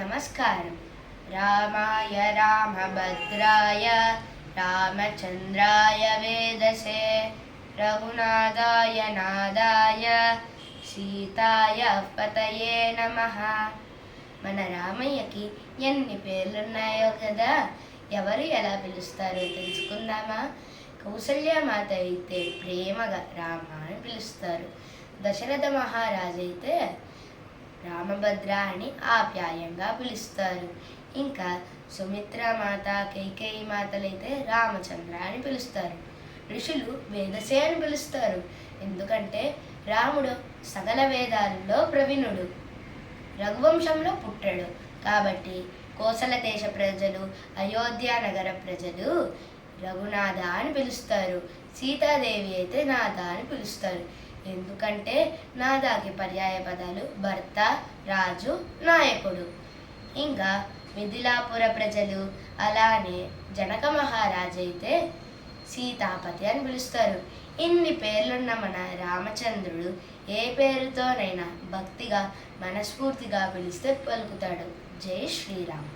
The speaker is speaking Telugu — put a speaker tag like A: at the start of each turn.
A: నమస్కారం. రామాయ రామభద్రాయ రామచంద్రాయ వేదసే రఘునాథాయ నాదాయ సీతాయ పతయే నమ. మన రామయ్యకి ఎన్ని పేర్లున్నాయో కదా ఎవరు ఎలా పిలుస్తారో తెలుసుకుందామా? కౌసల్యమాత అయితే ప్రేమగా రామ అని పిలుస్తారు. దశరథ మహారాజు అయితే రామభద్ర అని ఆప్యాయంగా పిలుస్తారు. ఇంకా సుమిత్ర మాత కైకేయి మాతలైతే రామచంద్ర అని పిలుస్తారు. ఋషులు వేదసే అని పిలుస్తారు. ఎందుకంటే రాముడు సకల వేదాలలో ప్రవీణుడు. రఘువంశంలో పుట్టాడు. కాబట్టి కోసల దేశ ప్రజలు అయోధ్య నగర ప్రజలు రఘునాథ అని పిలుస్తారు. సీతాదేవి అయితే నాథ అని పిలుస్తారు. ఎందుకంటే నాదాకి పర్యాయ పదాలు భర్త రాజు నాయకుడు. ఇంకా మిథిలాపుర ప్రజలు అలానే జనక మహారాజు అయితే సీతాపతి అని పిలుస్తారు. ఇన్ని పేర్లున్న మన రామచంద్రుడు ఏ పేరుతోనైనా భక్తిగా మనస్ఫూర్తిగా పిలిస్తే పలుకుతాడు. జై శ్రీరామ్.